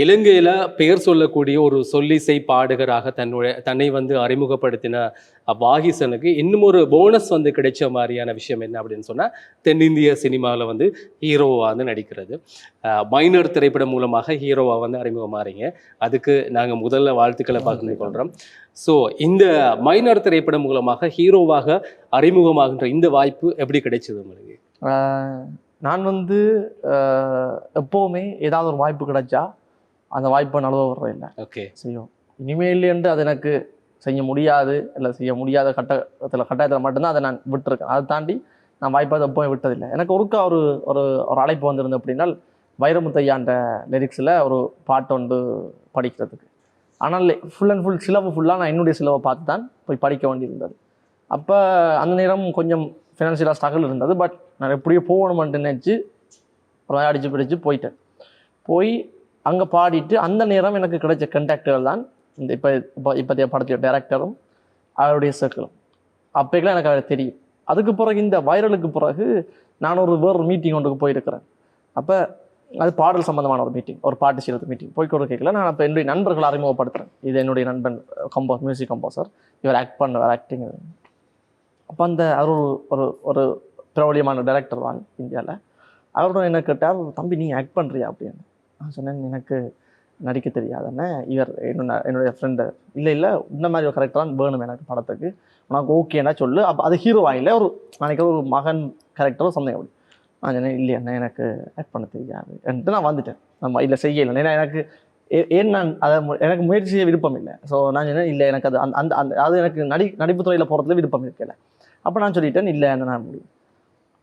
இலங்கையில பெயர் சொல்லக்கூடிய ஒரு சொல்லிசை பாடகராக தன்னுடைய தன்னை வந்து அறிமுகப்படுத்தின வாகிசனுக்கு இன்னும் ஒரு போனஸ் வந்து கிடைச்ச மாதிரியான விஷயம் என்ன அப்படின்னு சொன்னா தென்னிந்திய சினிமாவில் வந்து ஹீரோவா வந்து நடிக்கிறது. மைனர் திரைப்படம் மூலமாக ஹீரோவா வந்து அறிமுகமாறீங்க. அதுக்கு நாங்க முதல்ல வாழ்த்துக்களை பகிர்ந்து கொள்றோம். ஸோ இந்த மைனர் திரைப்படம் மூலமாக ஹீரோவாக அறிமுகமாகின்ற இந்த வாய்ப்பு எப்படி கிடைச்சது உங்களுக்கு? நான் வந்து எப்போவுமே ஏதாவது ஒரு வாய்ப்பு கிடைச்சா அந்த வாய்ப்பை நழுவ விடுறேன் இல்லை ஓகே. செய்யும். இனிமேல் என்று அது எனக்கு செய்ய முடியாது இல்லை செய்ய முடியாத கட்டத்தில் கட்டாயத்தில் மட்டும்தான் அதை நான் விட்டுருக்கேன். அதை தாண்டி நான் வாய்ப்பை அதை எப்போவும் விட்டதில்லை. எனக்கு ஒருக்கா ஒரு ஒரு ஒரு அழைப்பு வந்திருந்தது அப்படின்னா வைரமுத்தையாண்ட லிரிக்ஸில் ஒரு பாட்டு ஒன்று படிக்கிறதுக்கு. ஆனால் ஃபுல் அண்ட் ஃபுல் சிலவு ஃபுல்லாக நான் என்னுடைய சிலவை பார்த்து தான் போய் படிக்க வேண்டியிருந்தது. அப்போ அந்த நேரம் கொஞ்சம் ஃபினான்ஷியலாக ஸ்ட்ரகிள் இருந்தது. பட் நான் எப்படியோ போகணுமென்ட்டு நினச்சி மாதிரி அடிச்சு பிடிச்சு போயிட்டேன். போய் அங்கே பாடிட்டு அந்த நேரம் எனக்கு கிடைச்ச கண்டாக்டர்கள் தான் இந்த இப்போ இப்போ இப்போதைய படத்தைய டேரக்டரும் அவருடைய சர்க்கிளும் அப்போக்கெல்லாம் எனக்கு அது தெரியும். அதுக்கு பிறகு இந்த வைரலுக்கு பிறகு நான் ஒரு வேறு மீட்டிங் ஒன்றுக்கு போயிருக்கிறேன். அப்போ அது பாடல் சம்மந்தமான ஒரு மீட்டிங் ஒரு பாட்டு செய்கிறது மீட்டிங் போய் கூட கேட்கல. நான் அப்போ என்னுடைய நண்பர்களை அறிமுகப்படுத்துகிறேன் இது என்னுடைய நண்பன் கம்போ மியூசிக் கம்போசர் இவர் ஆக்ட் பண்ணுவார் ஆக்டிங் அப்போ அந்த அவர் ஒரு ஒரு பிரபலியமான டைரக்டர் தான் இந்தியாவில் அவரோட என்ன கேட்டால் தம்பி நீ ஆக்ட் பண்ணுறியா அப்படின்னு. நான் சொன்னேன் எனக்கு நடிக்க தெரியாதுன்னு. இவர் என்னோட என்னுடைய ஃப்ரெண்டு இல்லை இல்லை இந்த மாதிரி ஒரு கரெக்டர் தான் வேணும் எனக்கு படத்துக்கு. உனக்கு ஓகேன்னா சொல்லு. அப்போ அது ஹீரோ ஆகல ஒரு நினைக்கிற ஒரு மகன் கேரக்டரோ சந்தேகம் அப்படி. நான் சொன்னேன் இல்லை என்ன எனக்கு ஆக்ட் பண்ண தெரியாது என்று நான் வந்துட்டேன். நம்ம இல்லை செய்யலை. ஏன்னா எனக்கு ஏ- ஏன் நான் அதை மு- எனக்கு முயற்சி செய்ய விருப்பம் இல்லை. ஸோ நான் சொன்னேன் இல்லை எனக்கு அது அந்த அந்த அந்த அது எனக்கு நடி நடிப்பு துறையில் போகிறதுல விருப்பம் இருக்கல. அப்போ நான் சொல்லிட்டேன் இல்லை என்ன நான் முடியும்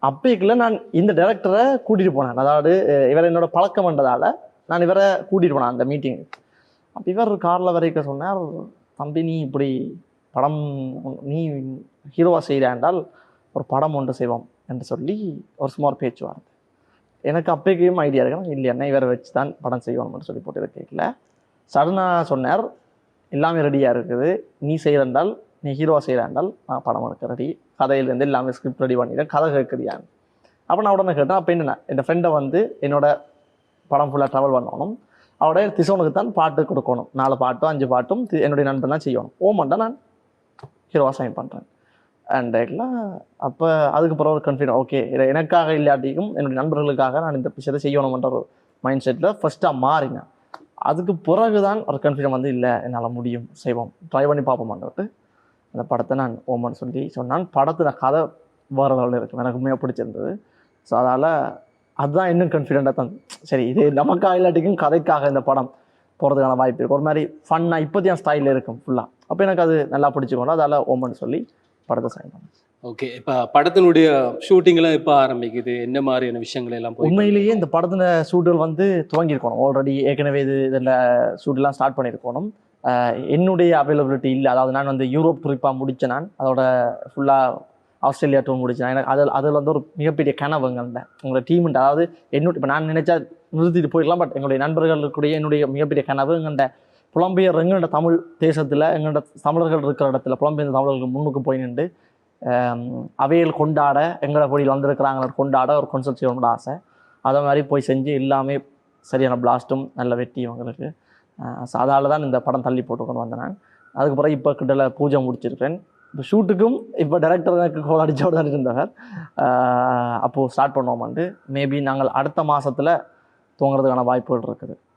அப்பேக்குள்ள நான் இந்த டேரக்டரை கூட்டிகிட்டு போனேன். அதாவது இவர் என்னோட பழக்கம் வந்ததால் நான் இவரை கூட்டிகிட்டு போனேன் அந்த மீட்டிங் அப்போ இவர் காரில் வரைக்க சொன்னார் தம்பி நீ இப்படி படம் நீ ஹீரோவாக செய்கிறாண்டால் ஒரு படம் ஒன்று செய்வோம் என்று சொல்லி ஒரு சுமார் பேச்சுவார்த்தை எனக்கு அப்பேக்கும் ஐடியா இருக்கணும் இல்லை என்ன இவரை வச்சு தான் படம் செய்வோம்னு சொல்லி போட்டு கேட்கல. சடனாக சொன்னார் எல்லாமே ரெடியாக இருக்குது. நீ செய்கிறண்டால் நீ ஹீரோவாக செய்கிறாண்டால் நான் படம் எடுக்க ரெடி கதையிலேருந்து எல்லாமே ஸ்கிரிப்ட் ரெடி பண்ணிட்டேன் கதை கேட்குறியான்னு. அப்போ நான் உடனே கேட்டேன். அப்போ என்ன என் ஃப்ரெண்டை வந்து என்னோட படம் ஃபுல்லாக ட்ராவல் பண்ணணும். அவருடைய திசோனுக்கு தான் பாட்டு கொடுக்கணும். நாலு பாட்டும் அஞ்சு பாட்டும் தி- என்னுடைய நண்பன் தான் செய்யணும். ஓமன் தான் நான் ஹீரோவாக சைன் பண்ணுறேன் அண்ட் எல்லாம் அப்போ அதுக்கு பிறகு ஒரு கன்ஃபிடன் ஓகே எனக்காக இல்லாட்டியும் என்னுடைய நண்பர்களுக்காக நான் இந்த விஷயத்தை செய்யணும்ன்ற ஒரு மைண்ட் செட்டில் ஃபஸ்ட்டாக மாறினேன். அதுக்கு பிறகு தான் ஒரு கன்ஃபிடன் வந்து இல்லை என்னால் முடியும் செய்வோம். ட்ரை பண்ணி பார்ப்போம்ன்றது அந்த படத்தை நான் ஓமன் சொல்லி சொன்னான். படத்தில் கதை வேறு லெவலில் இருக்கும் எனக்கு உண்மையாக பிடிச்சிருந்தது. ஸோ அதால் அதுதான் இன்னும் கான்ஃபிடென்ட்டாக தான் சரி இது நமக்காக இல்லாட்டிக்கும் கதைக்காக இந்த படம் போகிறதுக்கான வாய்ப்பு இருக்குது ஒரு மாதிரி ஃபன்னாக இப்போதைய ஸ்டைலில் இருக்கும் ஃபுல்லாக அப்போ எனக்கு அது நல்லா பிடிச்சிக்கணும் அதால் ஓமன் சொல்லி படத்தை பண்ணேன். ஓகே இப்போ படத்தினுடைய ஷூட்டிங்லாம் எப்போ ஆரம்பிக்குது? என்ன மாதிரியான விஷயங்கள் எல்லாம் உண்மையிலேயே இந்த படத்துல ஷூட்டுகள் வந்து துவங்கியிருக்கணும். ஆல்ரெடி ஏற்கனவே இது இதில் ஷூட்லாம் ஸ்டார்ட் பண்ணியிருக்கணும். என்னுடைய அவைலபிலிட்டி இல்லை. அதாவது நான் வந்து யூரோப் குறிப்பாக முடித்தேன் நான். அதோட ஃபுல்லாக ஆஸ்திரேலியா டூர் முடிச்சேன் எனக்கு அதில் அதில் வந்து ஒரு மிகப்பெரிய கனவுங்கள்ல உங்களோட டீம்ட்டு அதாவது என்னோட இப்போ நான் நினச்சா நிறுத்திட்டு போயிடலாம் பட் எங்களுடைய நண்பர்களுக்குடைய என்னுடைய மிகப்பெரிய கனவு எங்கள்கிட்ட புலம்பெயர் எங்கள்ட தமிழ் தேசத்தில் எங்கள்ட தமிழர்கள் இருக்கிற இடத்துல புலம்பெயர்ந்த தமிழர்கள் முன்னுக்கு போய் நின்று அவையில் கொண்டாட எங்களோட பொடியில் வந்திருக்கிறாங்கள கொண்டாட ஒரு கொன்சல்ட் செய்யணும்னு ஆசை. அதை மாதிரி போய் செஞ்சு எல்லாமே சரியான பிளாஸ்ட்டும் நல்ல வெட்டியும் அவங்களுக்கு ஸோ அதால் தான் இந்த படம் தள்ளி போட்டு கொண்டு வந்தேன் நான். அதுக்கு பிறகு இப்போ கிட்டல பூஜை முடிச்சிருக்கேன் இப்போ ஷூட்டுக்கும் இப்போ டேரக்டர் எனக்கு கோல் அடித்தோடு தான் இருந்தவர் அப்போது ஸ்டார்ட் பண்ணுவோமாண்டு மேபி நாங்கள் அடுத்த மாதத்தில் தூங்குறதுக்கான வாய்ப்புகள் இருக்குது.